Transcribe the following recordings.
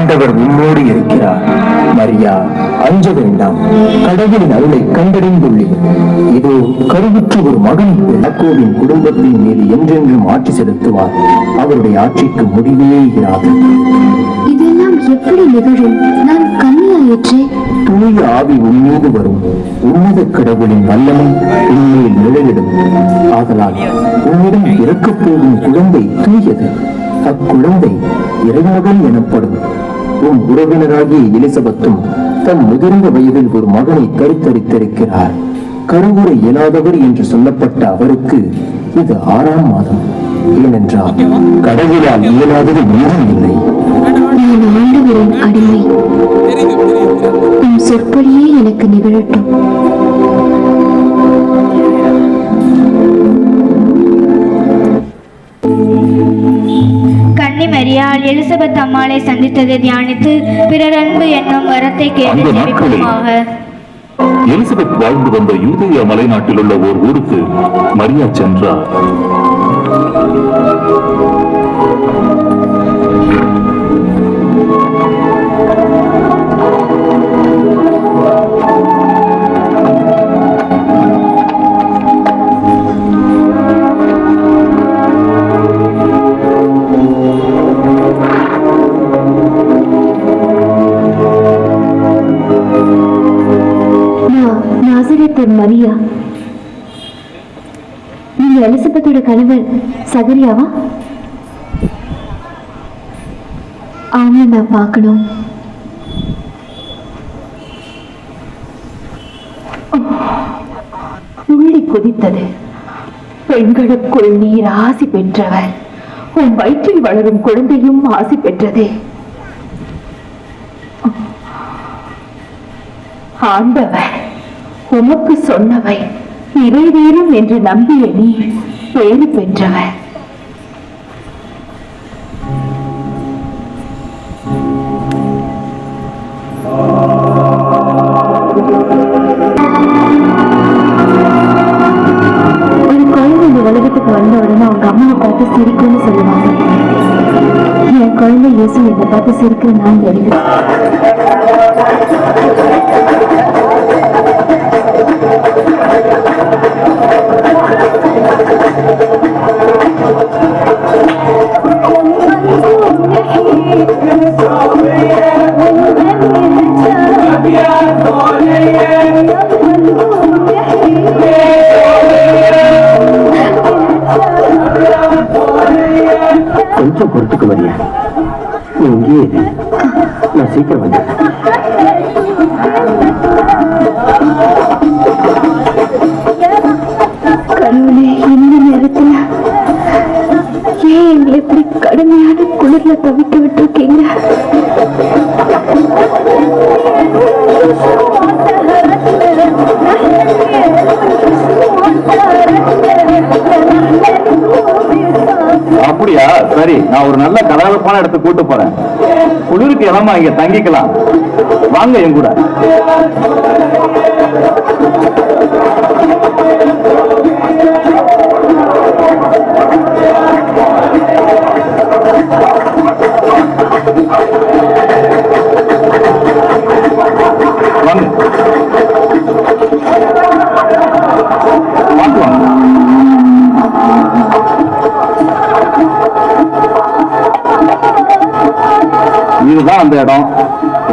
ஆண்டவர் உன்னோடு இருக்கிறார். மரியா அஞ்ச வேண்டாம். கடவுளின் அருளை கண்டடைந்துள்ளேன் இதோ கருவுற்ற ஒரு மகன் யாக்கோவின் குடும்பத்தின் மீது என்றென்றும் ஆட்சி செலுத்துவார். அவருடைய ஆட்சிக்கு முடிவே இராது. இதெல்லாம் எப்படி நிகழும்? நான் கன்னியாயிற்றே தூய ஆவி உன்மீது வரும். உன்னத கடவுளின் வல்லமை உன்மேல் நிழலிடும். ஆதலால் உன்னிடம் பிறக்கப் போகும் குழந்தை தூயது. அக்குழந்தை இறைமகன் எனப்படும். உன் உறவினராகிய எலிசபெத்தும் தன் முதிர்ந்த வயதில் ஒரு மகனை கருத்தரித்திருக்கிறார். கருவுரை இயலாதவர் என்று சொல்லப்பட்ட அவருக்கு இது ஆறாம் மாதம். ஏனென்றால் கடவுளால் இயலாதது ஒன்றும் இல்லை. நான் ஆண்டவரின் அடிமை உம் சொற்படியே எனக்கு நிகழட்டும். மரியாள் எலிசபெத் அம்மாளை சந்தித்ததை தியானித்து பிறர் அன்பு என்னும் வரத்தை கேட்டு எலிசபெத் வாழ்ந்து வந்த யூதேய மலைநாட்டில் உள்ள ஓர் ஊருக்கு மரியா சென்றார். மரியா. நீங்க எலிசபெத்தோட கணவர் சகரியாவா? ஆமா நான் பார்க்கணும். துள்ளி குதித்தது. பெண்களுக்குள் நீர் ஆசி பெற்றவர். உன் வயிற்றில் வளரும் குழந்தையும் ஆசி பெற்றதே. ஆண்டவர். உமக்கு சொன்னவை நிறைவேறும் என்று நம்பிய நீ பேறு பெற்றவர். ஒரு குழந்தை இந்த உலகத்துக்கு வந்த உடனே அவங்க அம்மாவை பார்த்து சிரிக்கும்னு சொல்லுவாங்க. என் குழந்தை இயேசு என்னை பார்த்து சிரிக்கிற நான் வருது. கொஞ்சம் பொறுத்துக்கு வரியா? நீ இங்கேயே நான் சீக்கிரம் வந்தேன் அப்படியா? சரி நான் ஒரு நல்ல கலகலப்பான இடத்துக்கு கூட்டு போறேன். குளிருக்கு இடமா இங்க தங்கிக்கலாம். வாங்க என் கூட. அந்த இடம்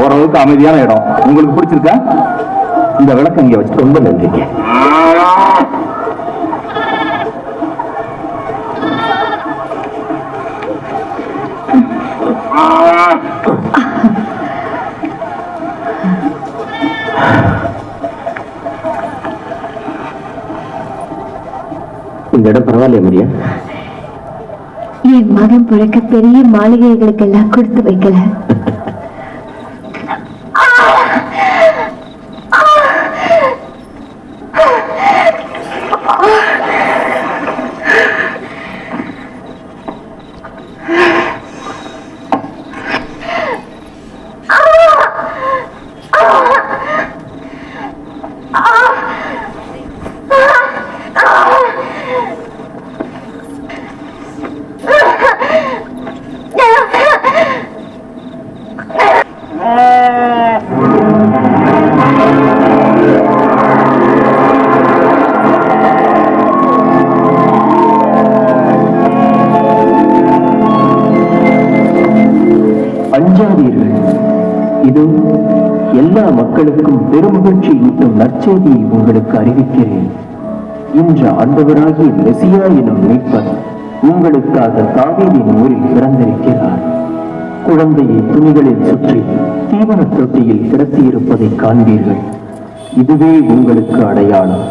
ஓரளவுக்கு அமைதியான இடம். உங்களுக்கு பிடிச்சிருக்கா? இந்த விளக்கம் இங்க வச்சு ரொம்ப நன்றிங்க இந்த இடம் பரவாயில்லையா மரியா என் மகன் பிறக்க பெரிய மாளிகைகளுக்கெல்லாம் கொடுத்து வைக்கல. பெருமகிழ்ச்சி ஊட்டும் நற்செய்தியை உங்களுக்கு அறிவிக்கிறேன். இன்று ஆண்டவராகிய மெசியா எனும் மீட்பர் உங்களுக்காக தாவீதின் ஊரில் பிறந்திருக்கிறார். குழந்தையை துணிகளில் சுற்றி தீவன தொட்டியில் கிடத்தியிருப்பதை காண்பீர்கள். இதுவே உங்களுக்கு அடையாளம்.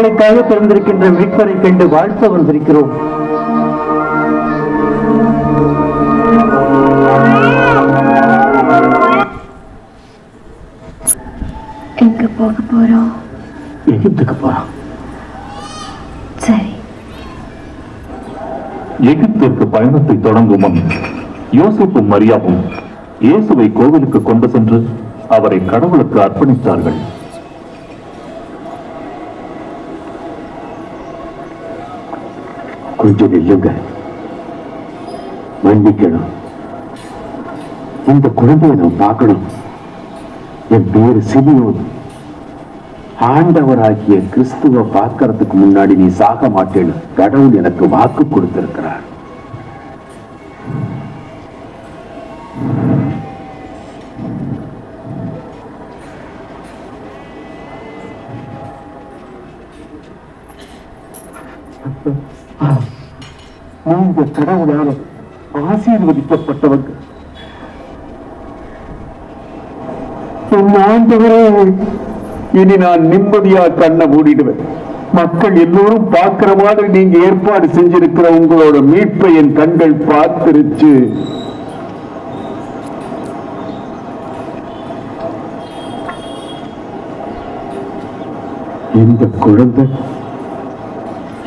உங்களுக்காக பிறந்திருக்கின்ற மீட்பரை கண்டு வாழ்த்த வந்திருக்கிறோம். எங்க போக போறோம்? எகிப்துக்கு போறோம். சரி. எகிப்திற்கு பயணத்தை தொடங்கும் முன் யோசிப்பும் மரியாவும் இயேசுவை கோவிலுக்கு கொண்டு சென்று அவரை கடவுளுக்கு அர்ப்பணித்தார்கள். கொஞ்சம் நில்லுங்க. மன்னிக்கணும். இந்த குழந்தைய நான் பார்க்கணும். என் பேரு சிமியோன். ஆண்டவராகிய கிறிஸ்துவ பார்க்கறதுக்கு முன்னாடி நீ சாக மாட்டேன்னு கடவுள் எனக்கு வாக்கு கொடுத்திருக்கிறார். நீங்க கடவுளால் ஆசீர்வதிக்கப்பட்டவர்கள். என் ஆண்டவரே இனி நான் நிம்மதியா கண்ண மூடிடுவேன். மக்கள் எல்லோரும் பார்க்கிற மாதிரி நீங்க ஏற்பாடு செஞ்சிருக்கிற உங்களோட மீட்பை என் கண்கள் பார்த்திருச்சு. இந்த குழந்தை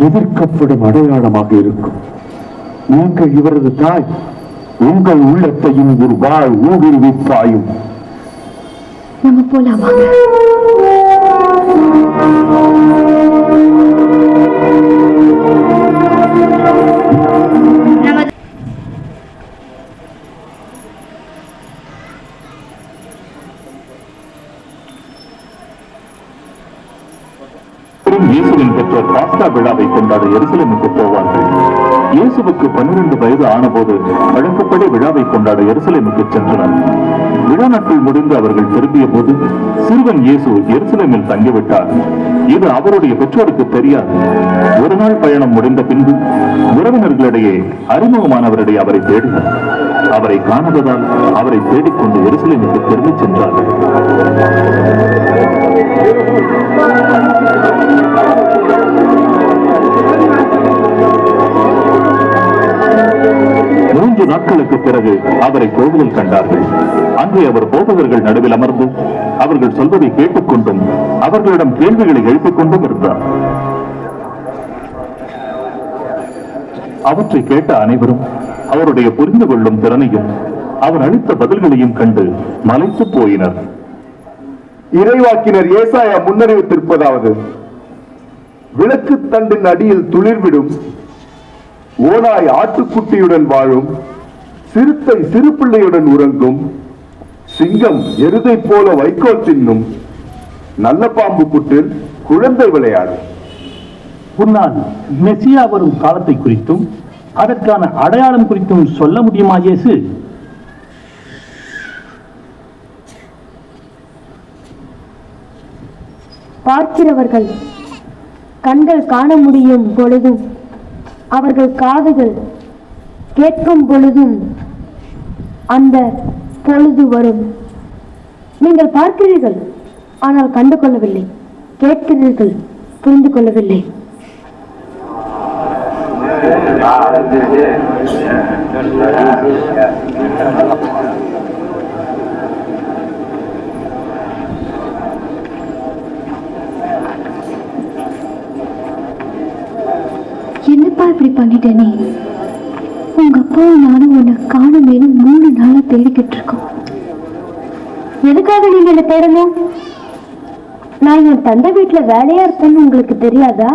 எதிர்க்கப்படும் அடையாளமாக இருக்கும். நீங்கள் இவரது தாய் உங்கள் உள்ளத்தையும் ஒரு வாழ் ஊடுருவிப்பாயும் நம்ம போலாம்? வாங்க இயேசுவின் பெற்றோர் பாஸ்கா விழாவை கொண்டாட எருசலேமுக்கு போவார்கள். இயேசுவுக்கு பன்னிரண்டு வயது ஆனபோது வழக்கப்படி விழாவை கொண்டாட எருசலேமுக்கு சென்றனர். விழா நாட்கள் முடிந்து அவர்கள் திரும்பிய போது சிறுவன் இயேசு எருசலேமில் தங்கிவிட்டார். இது அவருடைய பெற்றோருக்கு தெரியாது. ஒரு நாள் பயணம் முடிந்த பின்பு உறவினர்களிடையே அறிமுகமானவரிடையே அவரை தேடினர். அவரை காணாததால் அவரை தேடிக்கொண்டு எருசலேமுக்கு திரும்பிச் சென்றார்கள். நாட்களுக்கு பிறகு அவரை கோவிலில் கண்டார்கள். அங்கே அவர் போதகர்கள் நடுவில் அமர்ந்து அவர்கள் சொல்வதை கேட்டுக்கொண்டும் அவர்களிடம் கேள்விகளை எழுப்பிக் கொண்டும் இருந்தார். அவற்றை கேட்ட அனைவரும் அவருடைய புரிந்து கொள்ளும் திறனையும் அவர் அளித்த பதில்களையும் கண்டு மலைத்து போயினர். இறைவாக்கினர் ஏசாயா முன்னறிவித்திருப்பதாவது விளக்கு தண்டின் அடியில் துளிர்விடும் ஓனாய் ஆட்டுக்குட்டியுடன் வாழும் சிறுத்தை சிறு பிள்ளையுடன் உறங்கும் சிங்கம் எருதை போல வைக்கோல் தின்னும் நல்ல பாம்பு புற்றில் குழந்தை விளையாடும். உன்னால் மெசியா வரும் காலத்தை குறித்தும் அதற்கான அடையாளம் குறித்தும் சொல்ல முடியுமா இயேசு? பார்க்கிறவர்கள் கண்கள் காண முடியும் பொழுதும் அவர்கள் காதுகள் கேட்கும் பொழுதும் அந்த பொழுது வரும். நீங்கள் பார்க்கிறீர்கள் ஆனால் கண்டு கொள்ளவில்லை. கேட்கிறீர்கள் புரிந்து கொள்ளவில்லை. என்னப்பா இப்படி பண்ணிட்டேனே? உங்க அப்பாவும் உன்னை காணுமேனு மூணு நாளா தேடிக்கிட்டு இருக்கோம் எதுக்காக நீங்க என்ன தேடணும்? நான் என் தந்தை வீட்டுல வேலையா இருப்பேன்னு உங்களுக்கு தெரியாதா?